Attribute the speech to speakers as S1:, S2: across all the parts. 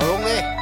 S1: 好用力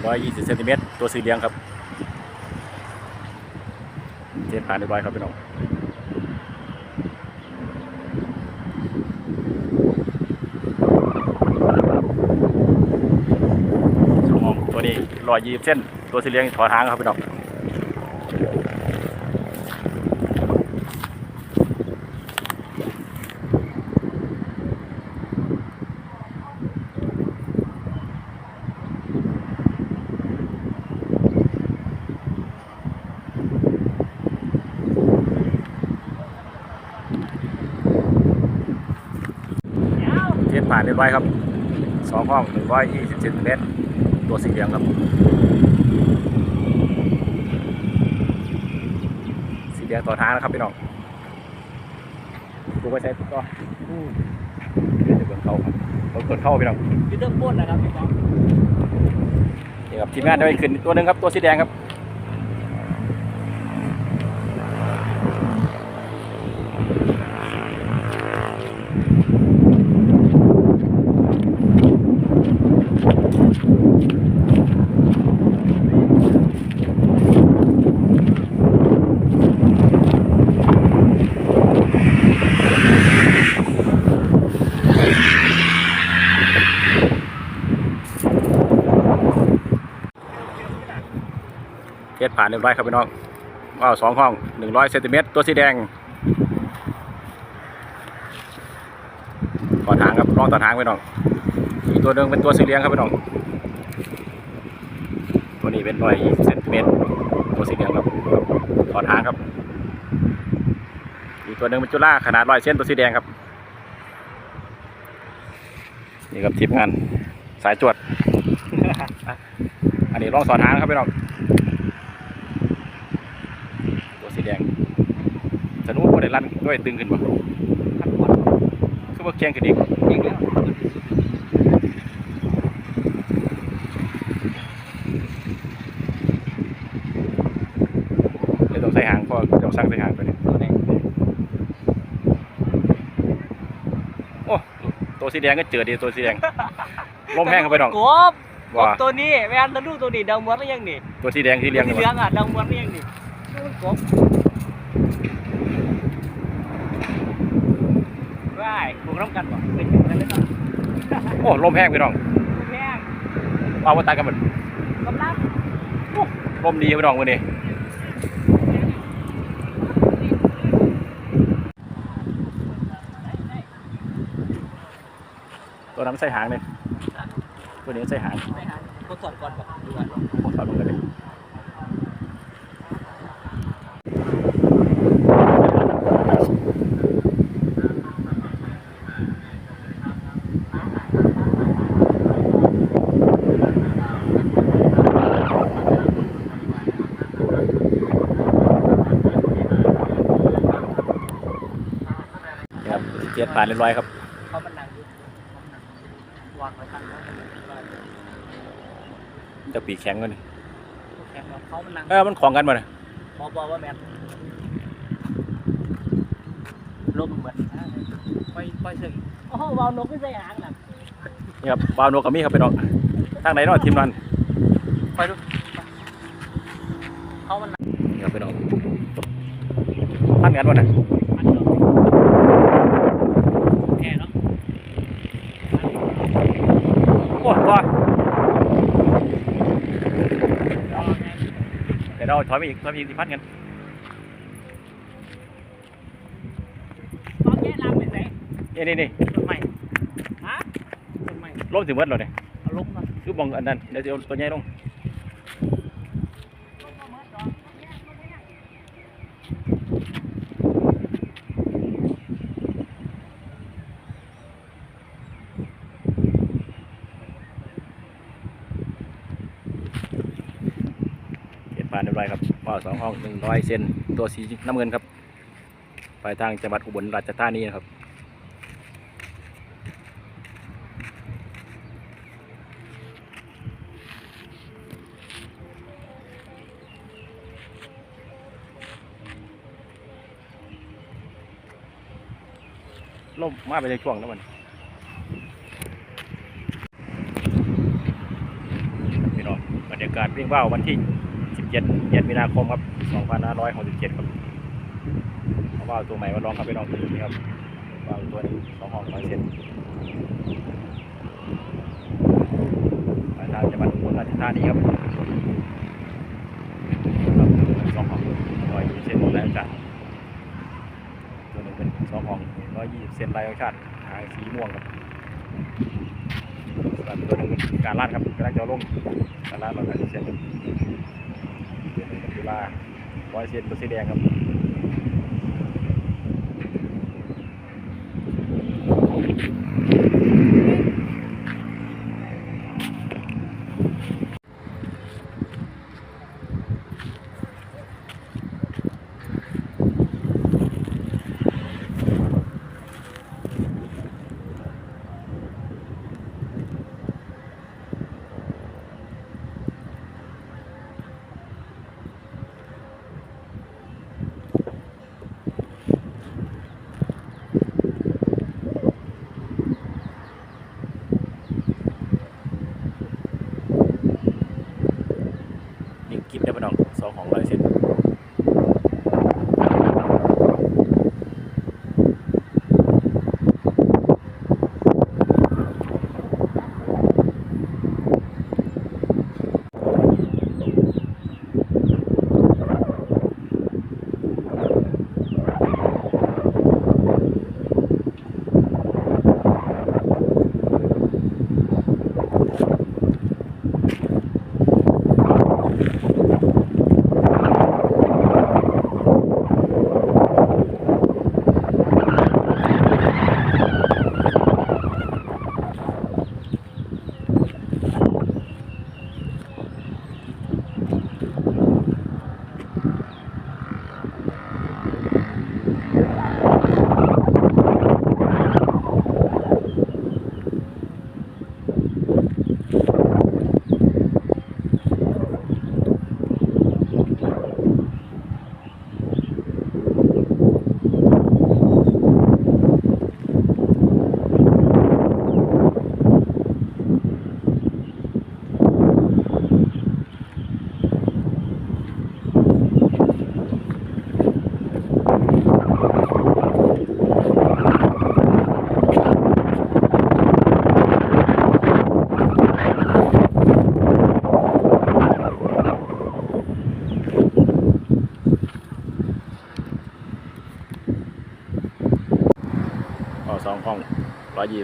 S1: 120เซนติเมตรตัวสีเหลืองครับเทผ่านไปร้อยครับพี่น้องชมองตัวนี้ลอยยีบเส้นตัวสีเหลืองถอดหางครับพี่น้อง เจ็ดผ่านเรียบร้อยครับสองห้องหนึ่งร้อยยี่สิบเซนติเมตรตัวสีเหลืองครับ สีเหลืองต่อทางนะครับพี่น้องดูไปใช้ก็เดี๋ยวจะเบิร์เข้าครับเบิร์เข้าพี่น้อง
S2: คือเรื่องปล้นนะครับพี่น้อง
S1: นี่ครับทีมงานได้ไปขึ้นตัวหนึ่งครับตัวสีแดงครับ เรียบร้อยครับพี่น้องว้าวสองห้องหนึ่งร้อยเซนติเมตรตัวสีแดงต่อทางครับลองต่อทางพี่น้องอีกตัวหนึ่งเป็นตัวสีเหลืองครับพี่น้องตัวนี้เป็นร้อยเซนติเมตรตัวสีเหลืองครับต่อทางครับอีกตัวหนึ่งเป็นจุฬาขนาดร้อยเซนตัวสีแดงครับนี่ครับทีมงานสายจวด อันนี้ลองสอนทางครับพี่น้อง ตัวสีแดง สนุกว่าได้ลั่นด้วยตึงขึ้นบ่
S2: ขัดขวด
S1: คือว่าเคียงขึ้นอีก
S2: อีกแล้ว
S1: เดี๋ยวต้องใส่หางเพราะเดี๋ยวสร้างใส่หางไปเนี่ย
S2: ตัวไหน
S1: โอ้ตัวสีแดงก็เจอดีตัวสีแดงลมแห้งเข้าไปน้อง
S2: กบกบ
S1: ว่า
S2: ตัวนี้แม่นตะลูตัวนี้ดาวม้วนไม่ยังนี่
S1: ตัวสีแดงสีเหลือง
S2: สี
S1: นี่
S2: เหลือง
S1: บ่
S2: อะดาวม้วนไม่ยังนี่นู่นกบ ว้ายพวกน้ำกันบ่เป็นอย่างนั้นเลยเนาะ
S1: โอ้ลมแห้งพี่น้อง
S2: แม่ง
S1: เอามาตายกันหมด
S2: กำลัง
S1: ลมดีพี่น้องวันนี้ตัวนั้นใส่หางเลยตัวนี้ใส่หาง
S2: ไปหาคนสอนก่อนบ่ดูก่อน
S1: ผมถอดลงกันเลย ครับเจ็ดผ่านเรียบร้อยครับ
S2: เขามันนั่งอยู่วางไว้ข้างเขา
S1: จะปีกแข็งกันนี่
S2: แข็งเขามันนั่ง
S1: เออมันของกันมาเนี่ย
S2: บอบอว่าแมนลมเหมือนไปไปเฉยโอ้โหวาวนกไม่ใช่หางน่ะ
S1: นี่ครับบาวนกกับมีครับพี่น้องทางไหนเนาะทีมนั้น
S2: ไปดูเขามันนั่ง
S1: นี่ครับพี่น้องพันกันวะน่ะ
S2: มันเนาะแค่เนาะ
S1: โอ้ยบ่เดี๋ยวเรา ถอยไปอีกถอยไปอีกที่พันกัน
S2: ตอนแย่ลำไปไหน
S1: นี่นี่นี่
S2: ต้นไม้ฮะต้นไม้
S1: ลมถึงวัดเราเนี่ย
S2: เอาลงมา
S1: คือมองอันนั้นเดี๋ยวจะเอาตัวใหญ่ลง พ่สองห้องหนึ่งร้อยเซนตัวสีน้ำเงินครับไปทางจังหวัดอุบลราชธานีนะครับล่มมาไปในช่วงแล้วมันพี่น้องบรรยากาศเรียกว่าวันที่ 17เดือนมีนาคมครับ2567ครับเอาว่าตัวใหม่มาลองครับพี่น้องนี่ครับว่าตัวนี้สองห้องร้อยเซนมาทางจังหวัดอุบลราชธานีครับสองห้องร้อยยี่สิบเซนหมดแล้วจ้ะตัวหนึ่งเป็นสองห้องร้อยยี่สิบเซนลายของชาติหางสีม่วงครับตัวหนึ่งเป็นการลาดครับกำลังจะเอาลงการลาดเราจะเซนครับตัวหนึ่งเป็น จุฬาร้อยเซนตัวสีแดงครับ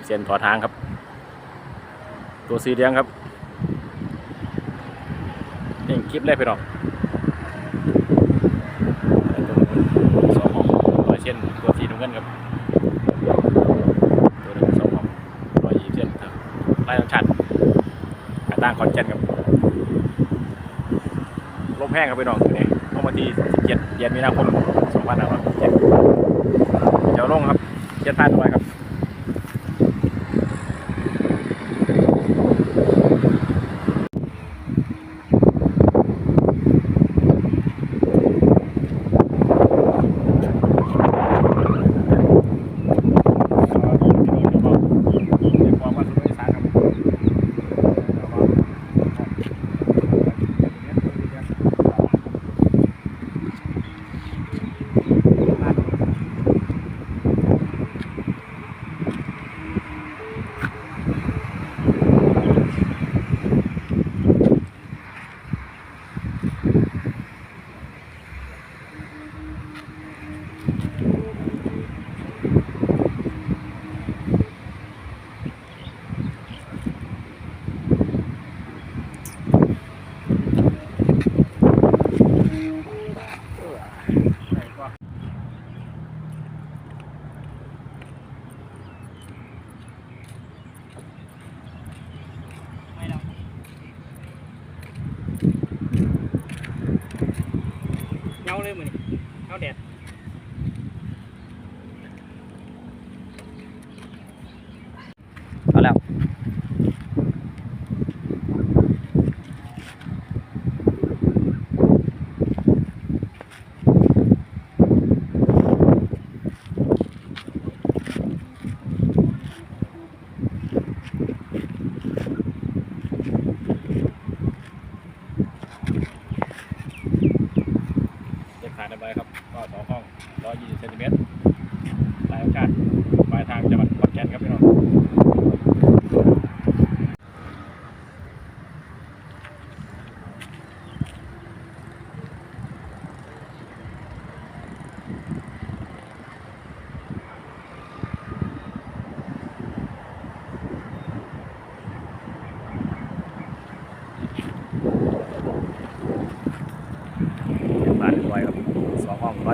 S1: บเซนถอทางครับ ตัวสีแดงครับนี่คลิปแรกไปน้องสองห้องร้อยเซนตัวสีน้ำเงินครับตัวหนึ่งสองห้องร้อยยี่สิบเซนครับไล่ต้องชัดกระตั้งคอนเจนครับลมแห้งครับพี่น้องอยู่นี่ลงมาที่17เดือนมีนาคม2567เดี๋ยวลงครับเจ็ดพันไว้ครับ
S2: เงาเลยมือนี่เงาแดด
S1: เ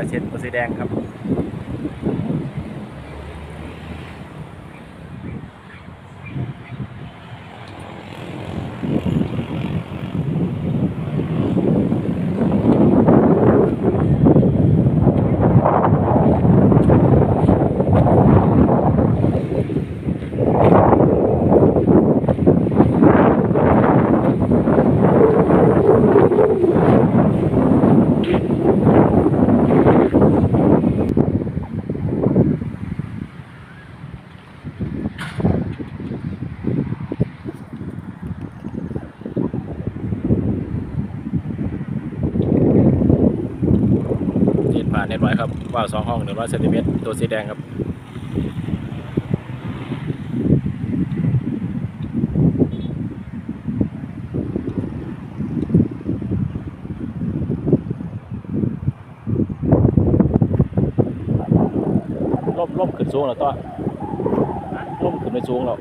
S1: เช็
S2: ดตัวสีแดงครับ ผ่านเน็ตไว้ครับว่าวสองห้องหนึ่งร้อยเซนติเมตรตัวสีแดงครับลบลบขึ้นสูงแล้วต้อลบขึ้นไปสูงแล้ว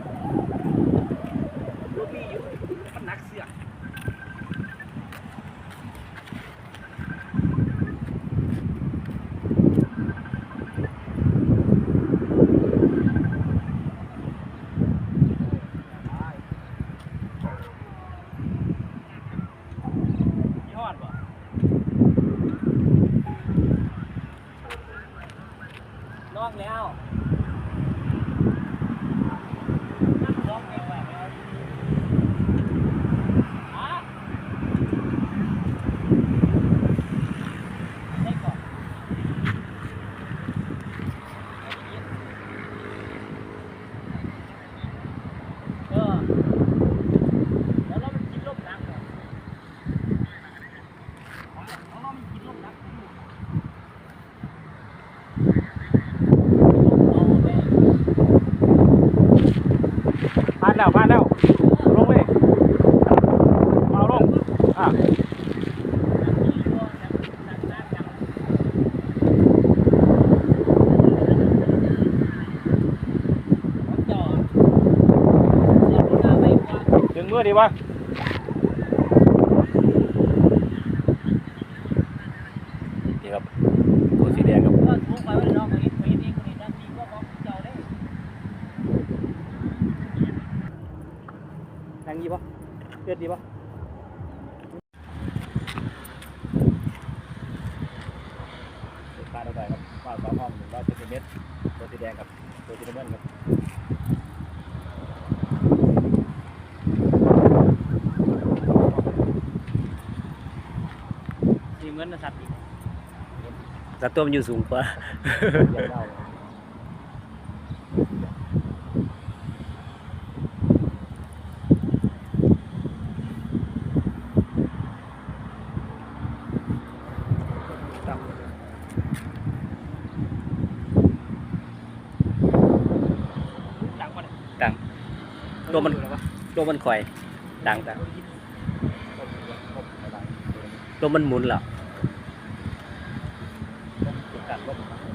S1: มื่อดีวะ แต่
S2: ตัว
S1: มันอ
S3: ยู่สูงกว่า
S1: ดัง
S3: ตัวมัน ตัวมันคอย ดังแต่ตัวมันหมุนเหรอ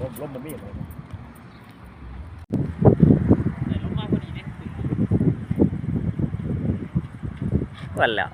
S2: ล
S3: มลมมัน
S2: ไม่
S3: เห็น
S2: เลย
S1: วัน
S3: แล้ว